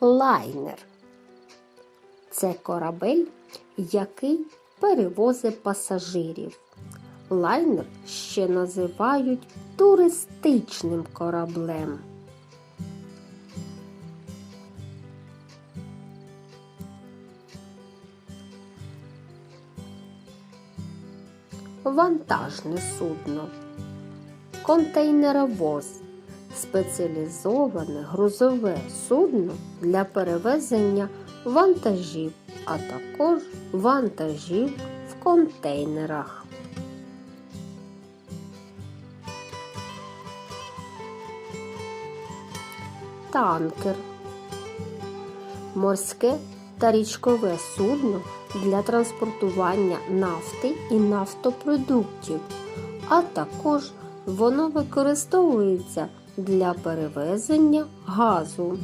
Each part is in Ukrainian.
лайнер. Це корабель, який перевозить пасажирів. Лайнер ще називають туристичним кораблем. Вантажне судно. Контейнеровоз спеціалізоване грузове судно для перевезення вантажів, а також вантажів в контейнерах. Танкер морське та річкове судно для транспортування нафти і нафтопродуктів, а також воно використовується для перевезення газу.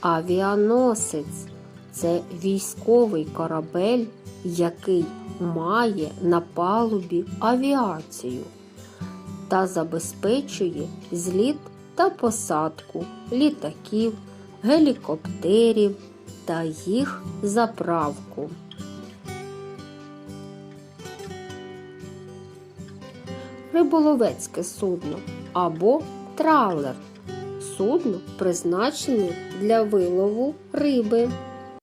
Авіаносець це військовий корабель, який має на палубі авіацію та забезпечує зліт та посадку літаків, гелікоптерів та їх заправку. Риболовецьке судно або тралер судно призначене для вилову риби.